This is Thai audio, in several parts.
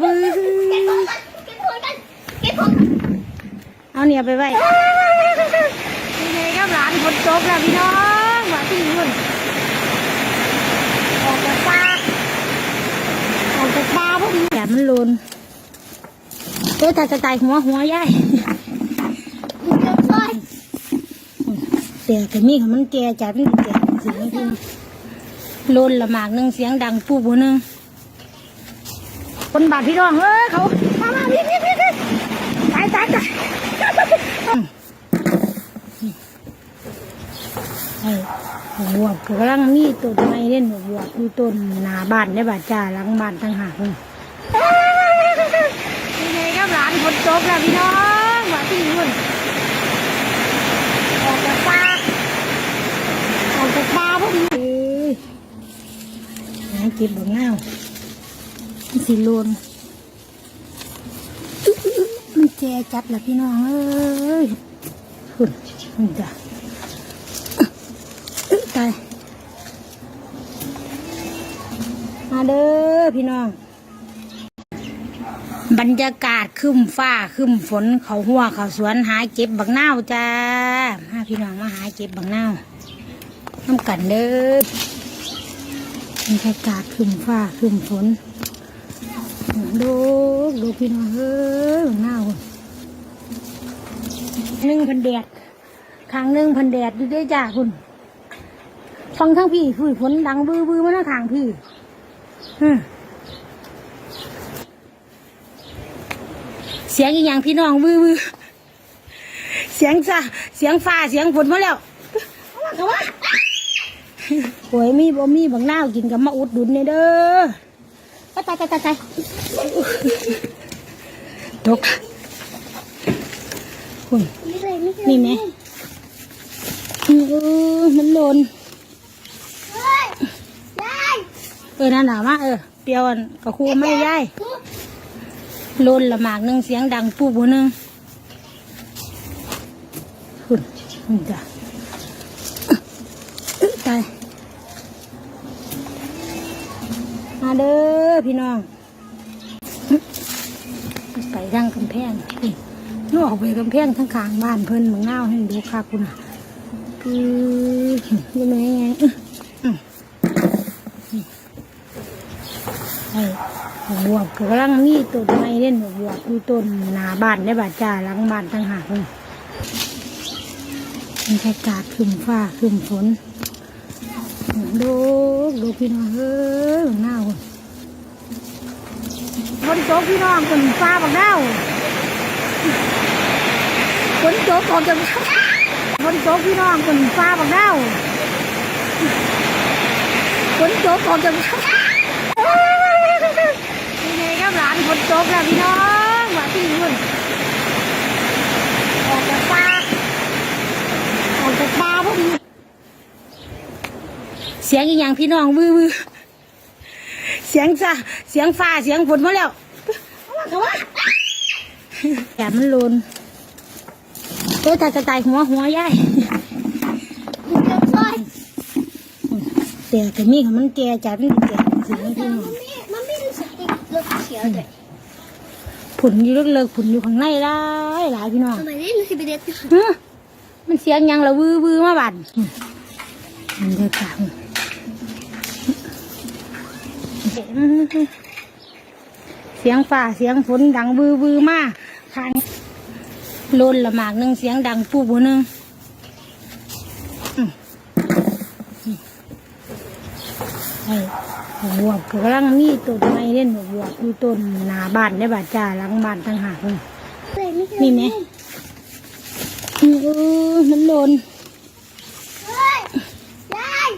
บื้อเอาเนี่ยไปไว้นี่ไงครับหลานฝนตกแล้วพี่น้องว่าที่นู่นออกจากป่าออกจากป่าพอดีแต่มันลุนเอ้ยตายตายตายหัวหัวย่ายเก็บซอยแต่มีของมันแก่จัดมันแก่เสียงจริงโลนละหมากนึงเสียงดังปุ๊บนึง คนบาดพี่น้องเอ้ยเขามามาพี่พี่พี่พี่ตายตายตายไอ้บวบก็กำลังมีต้นไม้เล่นบวบอยู่ต้นหน้าบ้านได้บาดจ้าหลังบ้านต่างหากเลยนี่ไงครับหลานฝนตกแล้วพี่น้องว่าที่นู่นออกจากป่าออกจากป่าพอดีเอ้ยหาเก็บบังเงามัน สิโลนมันแจจัดละพี่น้องเอ้ยคุณมันจ้ะตายมาเด้อพี่น้อง บรรยากาศครึ้มฟ้าครึ้มฝนเขาหัวเขาสวนหาเก็บบักนาวจ้ามาพี่น้องมาหาเก็บบักนาน้ำกันเด้อบรรยากาศครึ้มฟ้าครึ้มฝน ดูดูพี่น้องเอ้ยบักนาหนึ่งพันแดดข้างหนึ่งพันแดดดูด้จ้าคุณฟังทั้งพี่ fuy ฝนดังบื้อบื้อมาหน้าทางพี่เสียงอีกอย่างพี่น้องวือวือเสียงจ้าเสียงฟ้าเสียงฝนมาแล้วเขาว่าหวยมีบ่มีบางหน้ากินกับมาอุดดุนเนี่ยเด้อ ตายตายตายตายตกคุณนี่เลยนี่เลยนี่ไหมเออมันหล่นเฮ้ยยายเออนั่นหนามาเออเปรียวอันกับครูไม่ย้ายหล่นละหมากหนึ่งเสียงดังปุ๊บหัวหนึ่งคุณมันจ้ะอึ๊ะตาย เด้อพี่น้องไปทางกำแพงนี่นออกไปกำแพงทั้งขางบ้านเพิ่นเมืองเน่าให้ดูค่ะคุณอะคือยังไงไงไอ้บวบก็กำลังมีต้นไม้เล่นบวบอยู่ต้นหนาบ้านได้บาดจ้าหลังบ้านต่างหากเลยบรรยากาศครึ้มฟ้าครึ้มฝน ดูดูพี่น้องเอ้ยหน้าคนฝนตกพี่น้องคนฟ้าบักดาวฝนตกออกจากฝนตกพี่น้องคนฟ้าบักดาวฝนตกออกจากนี่ไงครับหลานฝนตกแล้วพี่น้องว่าที่นู่นออกจากป่าออกจากป่าพอดีเสียงอีกอย่างพี่น้องวือวือเสียงจ้าเสียงฟ้าเสียงฝนมาแล้วเขาว่าแต่มันโลนเอ้ยตายตายตายหัวหัวย่ายเก็บซอยแต่แต่มีของมันแก่จัดมันแก่เสียงพี่น้องมันไม่มันไม่รู้สึกติดรถเขียวเลยผุนอยู่เลิกๆผุนอยู่ข้างในหลายหลายพี่น้องทำไมนี่รู้สึกเป็นเด็กฮะมันเสียงหยังละวือวือมาบัดมันได้กลาง เสียงฟ้าเสียงฝนดังวือวือมาทางโลนละหมากหนึ่งเสียงดังปุ๊บหัวหนึ่งไอ้บวบก็กำลังมีต้นไม้เล่นบวบอยู่ต้นหนาบ้านได้บาดจ้าหลังบ้านต่างหากนี่ไหมเออมันลนเฮ้ยยาย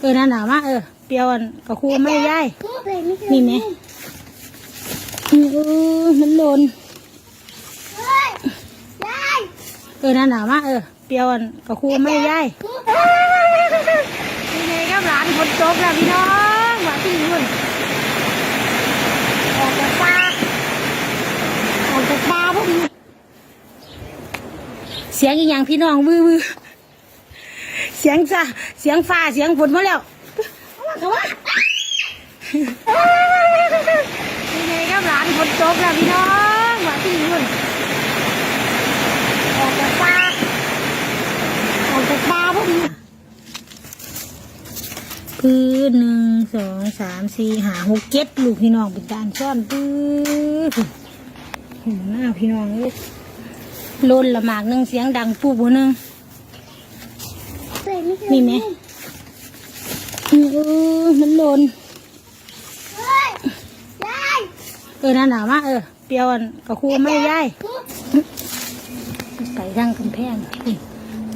เออนั่นหนามาเออ เปรียวอันกับครูไม่ย้ายนี่เลยนี่ไหมเออมันหล่นเฮ้ยยายเออนั่นหนามาเออเปรียวอันกับครูไม่ย้ายนี่ไงครับหลานฝนตกแล้วพี่น้องว่าที่นู่นออกจากป่าออกจากป่าพอดีเสียงอีกอย่างพี่น้องวือวือเสียงจ้าเสียงฟ้าเสียงฝนมาแล้ว เขาว่านี่ไงครับหลานฝฝนตกแล้วพี่น้องว่าที่นี่คุณออกจากป่าออกจากป่าพวกนี้พื้นหนึ่งสองสามสี่ห้าหกเจ็ดลูกพี่น้องเป็นการซ่อนปื้อเห็นหน้าพี่น้องเลยลนละหมากหนึ่งเสียงดังปูบหนึ่งเฮ้ยไม่ใช่นี่ไหม เออมันหล่นเฮ้ยยายเออนั่นหนามาเออเปรียวอันกับครูไม่ย้ายไปทางกำแพงนี่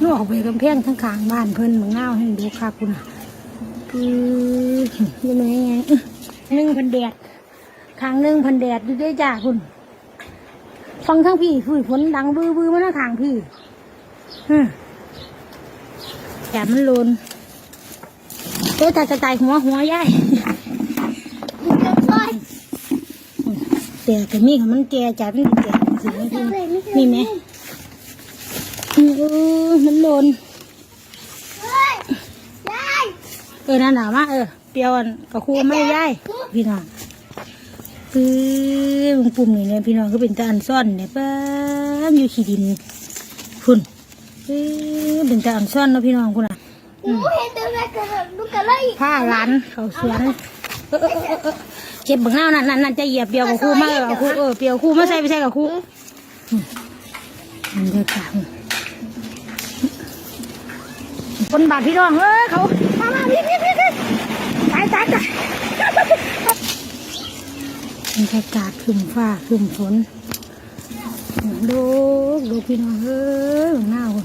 นู่นออกไปกำแพงทั้งขางบ้านเพิ่นเมืองเน่าวให้ดูค่ะคุณอะคือยังไงไงอื้อหนึ่งพันแดดขางหนึ่งพันแดดดูด้วยจ้าคุณฟังทั้งพี่ fuy ฝนดังบื้อบื้อมาหน้าขางพี่ฮึแกมันหล่น เอ้ยตายตายตายหัวหัวย้ายจะช่วยแต่แต่มีของมันแก่จัดมันแก่สิไม่กินเฮ้ยไม่ใช่นี่ไหมเออมันหล่นเฮ้ยยายเออนั่นหนามาเออเปรียวอันกับครูไม่ย้ายพี่น้องปื้อมึงปุ่มนี่เนี่ยพี่น้องก็เป็นตาอันซ่อนเนี่ยป้านอยู่ขี้ดินคุณปื้อเป็นตาอันซ่อนเนาะพี่น้องคุณอะ ผ้าร้านเขาสวนเออเออเออเออเก็บบังหน้านั่นนั่นนั่นจะเหยียบเปียวกับครูมาเออเอาครูเออเปียวครูมาใส่ไปใส่กับครูอืมมันจะกลางคนบาดพี่น้องเอ้ยเขามามาพี่พี่พี่พี่ตายตายตายบรรยากาศครึมฟ้าครึมฝนดูดูพี่น้องเอ้ยหน้าคนนั่น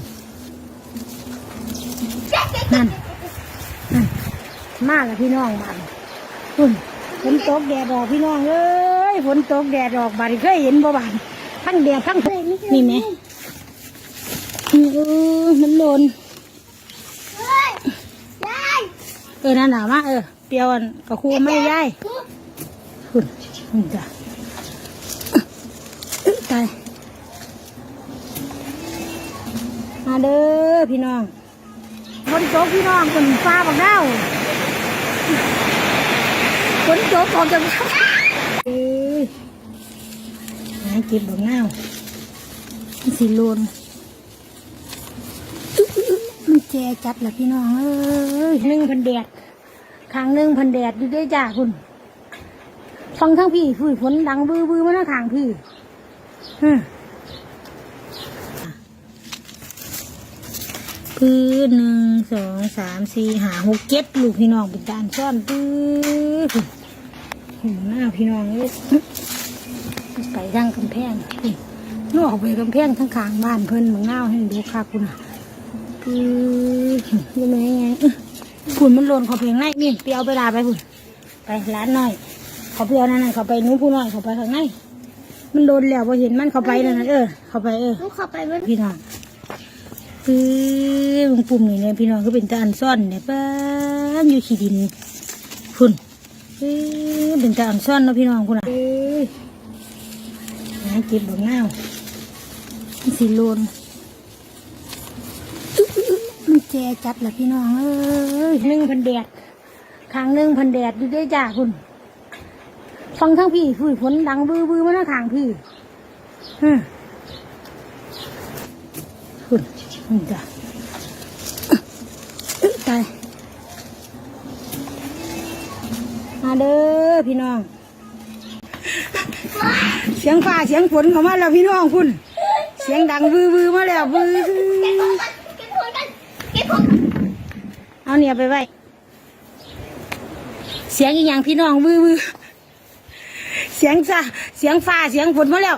มาแล้วพี่น้องบ้านคุณฝนตกแดดออกพี่น้องเอ้ยฝนตกแดดออกบ้านเคยเห็นบ่บ้านทั้งแดดทั้งฝนนี่ไหมเออมันหล่นเฮ้ยยายเออนั่นหนามาเออเปรียวอันกับครูไม่ย้ายคุณนี่จ้ะเอ้ยตายมาเด้อพี่น้องฝนตกพี่น้องคนฟ้าบักดาว ฝนตกออกจากบ้านเอ้ยหาเก็บบักนามสิโลนมันแจจัดละพี่น้อง เอ้ยหนึ่งพันแดดขางหนึ่งพันแดดดูด้จ้าคุณฟังทั้งพี่ fuy ฝนดังบื้อบื้อมาหน้าขางพี่ฮึ พื้นหนึ่งสองสามสี่ห้าหกเจ็ดลูกพี่น้องเป็นการซ่อนปื้อห็นหน้าพี่น้องเลยไปทางกำแพงนี่นู่นออกไปกำแพงทั้งขางบ้านเพิ่นเมืองเน่าให้ดูค่ะคุณอะปื้อยังไงไงอื้อฝุ่นมันหล่นขอเพลงไงนี่ไปเอาไปลาไปฝุ่นไปร้านหน่อยขาไปเอานั่นน่ะเขาไปนู้นผู้น้อยเขาไปข้างในมันโดนแล้วพอเห็นมันเข้าไปนั่นน่ะเออเข้าไปเออเข้าไปพี่น้อง ปื้อมึงปุ่มนี่เนี่ยพี่น้องก็เป็นตาอันซ่อนเนี่ยป้าอยู่ขี้ดินคุณปื้อเป็นตาอันซ่อนเนาะพี่น้องคุณอะเอ้ยหาเก็บบังหน้าวมันสีโลนมันแจจัดละพี่น้องเอ้ยหนึ่งพันแดดขางหนึ่งพันแดดดูได้ยจ้าคุณฟังทั้งพี่ fuy ฝนดังบื้อบื้อมาหน้าขางพี่ฮึณ นี่จ้ะตายมาเด้อพี่น้อง เสียงฟ้าเสียงฝนเข้ามาแล้วพี่น้องคุณ เสียงดังบื้อบื้อมาแล้วบื้อเอาเนี่ยไปไว้เสียงอีกอย่างพี่น้องบื้อบื้อเสียงซะเสียงฟ้าเสียงฝนมาแล้ว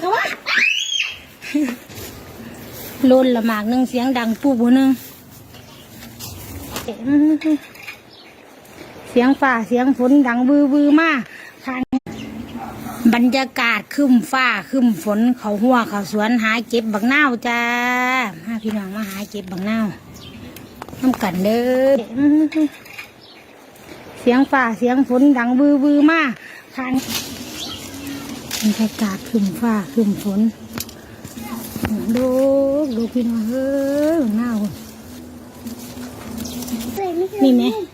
เขาว่าโลนละหมากหนึ่งเสียงดังปูบหนึ่งเสียงฟ้าเสียงฝนดังบือบือมากทางบรรยากาศคึ้มฟ้าคึ้มฝนเขาหัวเขาสวนหาเก็บบักนาวจ้ามาพี่น้องมาหาเก็บบักนาน้ำกันเด้อเสียงฟ้าเสียงฝนดังบือบือมากทางบรรยากาศครึมฟ้าครึมฝน ดูดูพี่น้องเอ้ยหน้าคนเฮ้ยไม่ใช่นี่ไหมเ